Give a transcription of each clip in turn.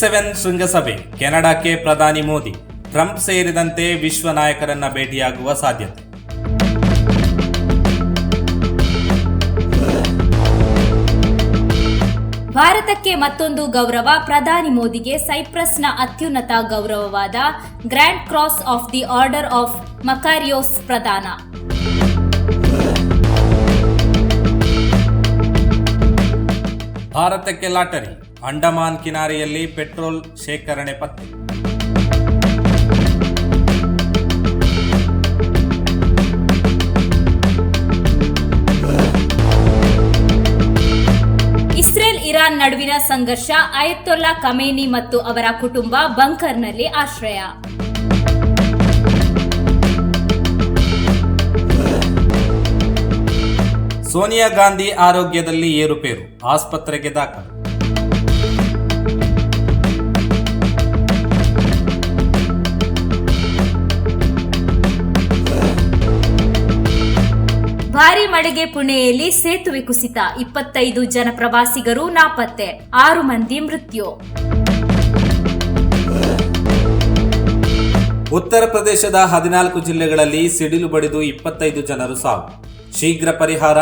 Seven ಶೃಂಗಸಭೆ ಕೆನಡಾಕ್ಕೆ ಪ್ರಧಾನಿ Modi Trump ಸೇರಿದಂತೆ ವಿಶ್ವ ನಾಯಕರನ್ನ ಭೇಟಿಯಾಗುವ ಸಾಧ್ಯತೆ. ಭಾರತಕ್ಕೆ ಮತ್ತೊಂದು ಗೌರವ ಪ್ರಧಾನಿ ಮೋದಿಗೆ ಸೈಪ್ರಸ್ನ ಅತ್ಯುನ್ನತ ಗೌರವವಾದ grand cross of the order of Makarios ಪ್ರದಾನ ಭಾರತಕ್ಕೆ ಲಾಟರಿ ಅಂಡಮಾನ್ ಕಿನಾರೆಯಲ್ಲಿ ಪೆಟ್ರೋಲ್ ಶೇಖರಣೆ ಪತ್ತೆ. ಇಸ್ರೇಲ್ ಇರಾನ್ ನಡುವಿನ ಸಂಘರ್ಷ ಅಯತ್ತೊಲ್ಲಾ ಕಮೇನಿ ಮತ್ತು ಅವರ ಕುಟುಂಬ ಬಂಕರ್ನಲ್ಲಿ ಆಶ್ರಯ. ಸೋನಿಯಾ ಗಾಂಧಿ ಆರೋಗ್ಯದಲ್ಲಿ ಏರುಪೇರು ಆಸ್ಪತ್ರೆಗೆ ದಾಖಲು. ಭಾರಿ ಮಳೆಗೆ ಪುಣೆಯಲ್ಲಿ ಸೇತುವೆ ಕುಸಿತ. ಇಪ್ಪತ್ತೈದು ಜನ ಪ್ರವಾಸಿಗರು ನಾಪತ್ತೆ. ಆರು ಮಂದಿ ಮೃತ್ಯು. ಉತ್ತರ ಪ್ರದೇಶದ ಹದಿನಾಲ್ಕು ಜಿಲ್ಲೆಗಳಲ್ಲಿ ಸಿಡಿಲು ಬಡಿದು ಇಪ್ಪತ್ತೈದು ಜನರು ಸಾವು. ಶೀಘ್ರ ಪರಿಹಾರ,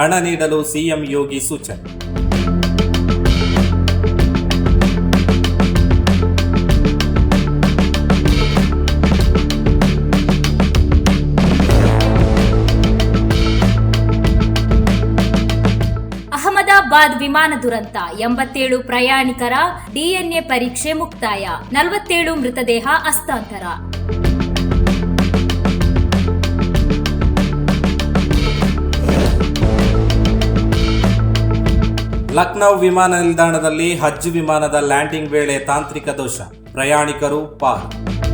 ಹಣ ನೀಡಲು ಸಿಎಂ ಯೋಗಿ ಸೂಚನೆ. ಅಹಮದಾಬಾದ್ ವಿಮಾನ ದುರಂತ. ಎಂಬತ್ತೇಳು ಪ್ರಯಾಣಿಕರ ಡಿಎನ್ಎ ಪರೀಕ್ಷೆ ಮುಕ್ತಾಯ. ನಲವತ್ತೇಳು ಮೃತದೇಹ ಹಸ್ತಾಂತರ. ಲಕ್ನೌ ವಿಮಾನ ನಿಲ್ದಾಣದಲ್ಲಿ ಹಜ್ ವಿಮಾನದ ಲ್ಯಾಂಡಿಂಗ್ ವೇಳೆ ತಾಂತ್ರಿಕ ದೋಷ. ಪ್ರಯಾಣಿಕರು ಪಾರು.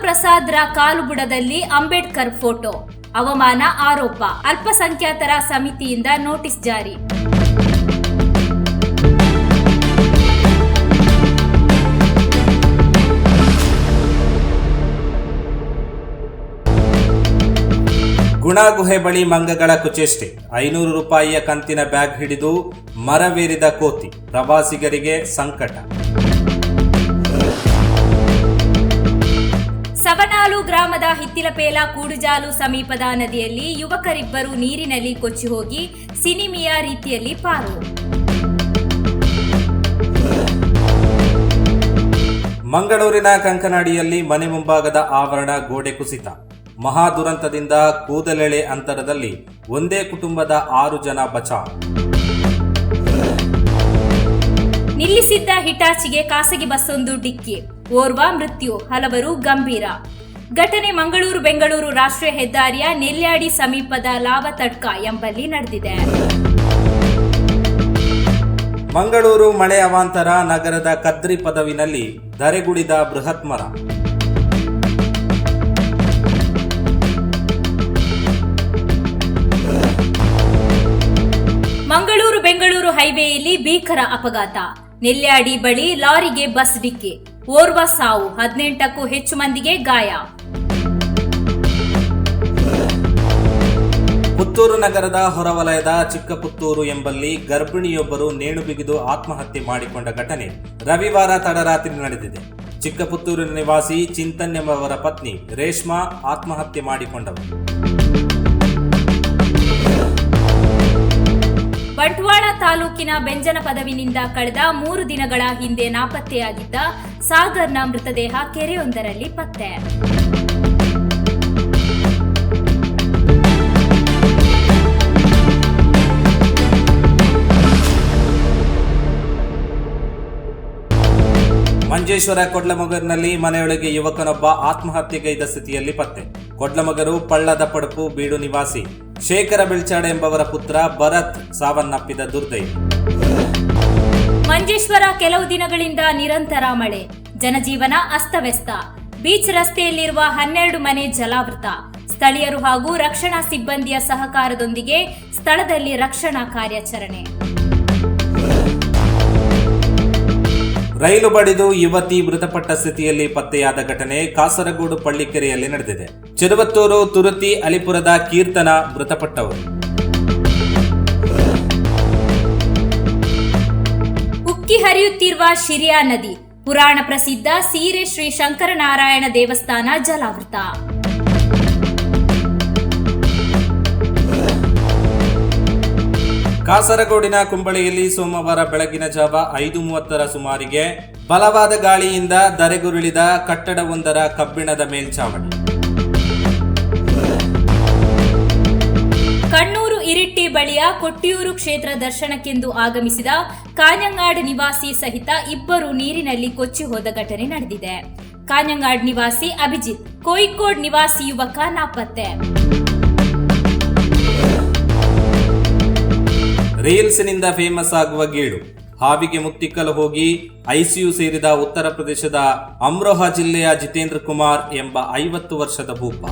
ಪ್ರಸಾದ್ರ ಕಾಲುಬುಡದಲ್ಲಿ ಅಂಬೇಡ್ಕರ್ ಫೋಟೋ. ಅವಮಾನ, ಆರೋಪ. ಅಲ್ಪಸಂಖ್ಯಾತರ ಸಮಿತಿಯಿಂದ ನೋಟಿಸ್ ಜಾರಿ. ಗುಣ ಗುಹೆ ಬಳಿ ಮಂಗಗಳ ಕುಚೇಷ್ಟೆ. ಐನೂರು ರೂಪಾಯಿಯ ಕಂತಿನ ಬ್ಯಾಗ್ ಹಿಡಿದು ಮರವೇರಿದ ಕೋತಿ. ಪ್ರವಾಸಿಗರಿಗೆ ಸಂಕಟ. ಸವನಾಲು ಗ್ರಾಮದ ಹಿತ್ತಿಲಪೇಲ ಕೂಡುಜಾಲು ಸಮೀಪದ ನದಿಯಲ್ಲಿ ಯುವಕರಿಬ್ಬರು ನೀರಿನಲ್ಲಿ ಕೊಚ್ಚಿ ಹೋಗಿ ಸಿನಿಮಿಯ ರೀತಿಯಲ್ಲಿ ಪಾರು. ಮಂಗಳೂರಿನ ಕಂಕನಾಡಿಯಲ್ಲಿ ಮನೆ ಮುಂಭಾಗದ ಆವರಣ ಗೋಡೆ ಕುಸಿತ. ಮಹಾ ದುರಂತದಿಂದ ಕೂದಲೆಳೆ ಅಂತರದಲ್ಲಿ ಒಂದೇ ಕುಟುಂಬದ ಆರು ಜನ ಬಚಾ ನಿಲ್ಲಿಸಿದ್ದ ಹಿಟಾಚಿಗೆ ಖಾಸಗಿ ಬಸ್ಸೊಂದು ಡಿಕ್ಕಿ. ಓರ್ವ ಮೃತ್ಯು ಹಲವರು ಗಂಭೀರ. ಘಟನೆ ಮಂಗಳೂರು ಬೆಂಗಳೂರು ರಾಷ್ಟ್ರೀಯ ಹೆದ್ದಾರಿಯ ನೆಲ್ಯಾಡಿ ಸಮೀಪದ ಲಾವತಡ್ಕ ಎಂಬಲ್ಲಿ ನಡೆದಿದೆ. ಮಂಗಳೂರು ಮಳೆ ಅವಾಂತರ ನಗರದ ಕದ್ರಿ ಪದವಿನಲ್ಲಿ ಧರೆಗುಡಿದ ಬೃಹತ್ ಮರ. ಮಂಗಳೂರು ಬೆಂಗಳೂರು ಹೈವೇಯಲ್ಲಿ ಭೀಕರ ಅಪಘಾತ. ನೆಲ್ಯಾಡಿ ಬಳಿ ಲಾರಿಗೆ ಬಸ್ ಡಿಕ್ಕಿ. ಓರ್ವ ಸಾವು. ಹದಿನೆಂಟಕ್ಕೂ ಹೆಚ್ಚು ಮಂದಿಗೆ ಗಾಯ. ಪುತ್ತೂರು ನಗರದ ಹೊರವಲಯದ ಚಿಕ್ಕಪುತ್ತೂರು ಎಂಬಲ್ಲಿ ಗರ್ಭಿಣಿಯೊಬ್ಬರು ನೇಣು ಬಿಗಿದು ಆತ್ಮಹತ್ಯೆ ಮಾಡಿಕೊಂಡ ಘಟನೆ ರವಿವಾರ ತಡರಾತ್ರಿ ನಡೆದಿದೆ. ಚಿಕ್ಕಪುತ್ತೂರಿನ ನಿವಾಸಿ ಚಿಂತನ್ ಎಂಬವರ ಪತ್ನಿ ರೇಷ್ಮಾ ಆತ್ಮಹತ್ಯೆ ಮಾಡಿಕೊಂಡವರು ಬಂಟ್ವಾಳ ತಾಲೂಕಿನ ಬೆಂಜನ ಪದವಿನಿಂದ ಕಳೆದ ಮೂರು ದಿನಗಳ ಹಿಂದೆ ನಾಪತ್ತೆಯಾಗಿದ್ದ ಸಾಗರ್ನ ಮೃತದೇಹ ಕೆರೆಯೊಂದರಲ್ಲಿ ಪತ್ತೆ. ಮಂಜೇಶ್ವರ ಕೊಡ್ಲಮಗರ್ನಲ್ಲಿ ಮನೆಯೊಳಗೆ ಯುವಕನೊಬ್ಬ ಆತ್ಮಹತ್ಯೆಗೈದ ಸ್ಥಿತಿಯಲ್ಲಿ ಪತ್ತೆ. ಕೊಡ್ಲಮಗರು ಪಳ್ಳದ ಪಡಪು ಬೀಡು ನಿವಾಸಿ ಶೇಖರ ಬೆಳ್ಚಾಡ ಎಂಬವರ ಪುತ್ರ ಭರತ್ ಸಾವನ್ನಪ್ಪಿದ ದುರ್ದೈ ಮಂಜೇಶ್ವರ ಕೆಲವು ದಿನಗಳಿಂದ ನಿರಂತರ ಮಳೆ. ಜನಜೀವನ ಅಸ್ತವ್ಯಸ್ತ. ಬೀಚ್ ರಸ್ತೆಯಲ್ಲಿರುವ ಹನ್ನೆರಡು ಮನೆ ಜಲಾವೃತ. ಸ್ಥಳೀಯರು ಹಾಗೂ ರಕ್ಷಣಾ ಸಿಬ್ಬಂದಿಯ ಸಹಕಾರದೊಂದಿಗೆ ಸ್ಥಳದಲ್ಲಿ ರಕ್ಷಣಾ ಕಾರ್ಯಾಚರಣೆ. ರೈಲು ಬಡಿದು ಯುವತಿ ಮೃತಪಟ್ಟ ಸ್ಥಿತಿಯಲ್ಲಿ ಪತ್ತೆಯಾದ ಘಟನೆ ಕಾಸರಗೋಡು ಪಳ್ಳಿಕೆರೆಯಲ್ಲಿ ನಡೆದಿದೆ. ಚಿರುವತ್ತೂರು, ತುರುತಿ, ಅಲಿಪುರದ ಕೀರ್ತನ ಮೃತಪಟ್ಟವರು. ಉಕ್ಕಿ ಹರಿಯುತ್ತಿರುವ ಶಿರಿಯಾ ನದಿ, ಪುರಾಣ ಪ್ರಸಿದ್ಧ ಸೀರೆ ಶ್ರೀ ಶಂಕರನಾರಾಯಣ ದೇವಸ್ಥಾನ, ಜಲಾವೃತ. ಕಾಸರಗೋಡಿನ ಕುಂಬಳಿಯಲ್ಲಿ ಸೋಮವಾರ ಬೆಳಗಿನ ಜಾವ ಐದು ಮೂವತ್ತರ ಸುಮಾರಿಗೆ ಬಲವಾದ ಗಾಳಿಯಿಂದ ದರೆಗುರುಳಿದ ಕಟ್ಟಡವೊಂದರ ಕಬ್ಬಿಣದ ಮೇಲ್ಛಾವಣಿ ಕಣ್ಣೂರು ಇರಿಟ್ಟಿ ಬಳಿಯ ಕೊಟ್ಟಿಯೂರು ಕ್ಷೇತ್ರ ದರ್ಶನಕ್ಕೆಂದು ಆಗಮಿಸಿದ ಕಾಂಜಂಗಾಡ್ ನಿವಾಸಿ ಸಹಿತ ಇಬ್ಬರು ನೀರಿನಲ್ಲಿ ಕೊಚ್ಚಿ ಹೋದ ಘಟನೆ ನಡೆದಿದೆ. ಕಾಯಂಗಾಡ್ ನಿವಾಸಿ ಅಭಿಜಿತ್, ಕೋಯಿಕೋಡ್ ನಿವಾಸಿ ಯುವಕ ನಾಪತ್ತೆ. ರೀಲ್ಸ್ನಿಂದ ಫೇಮಸ್ ಆಗುವ ಗೀಳು ಹಾವಿಗೆ ಮುತ್ತಿಕ್ಕಲು ಹೋಗಿ ಐಸಿಯು ಸೇರಿದ ಉತ್ತರ ಪ್ರದೇಶದ ಅಮ್ರೋಹಾ ಜಿಲ್ಲೆಯ ಜಿತೇಂದ್ರ ಕುಮಾರ್ ಎಂಬ ಐವತ್ತು ವರ್ಷದ ಭೂಪ.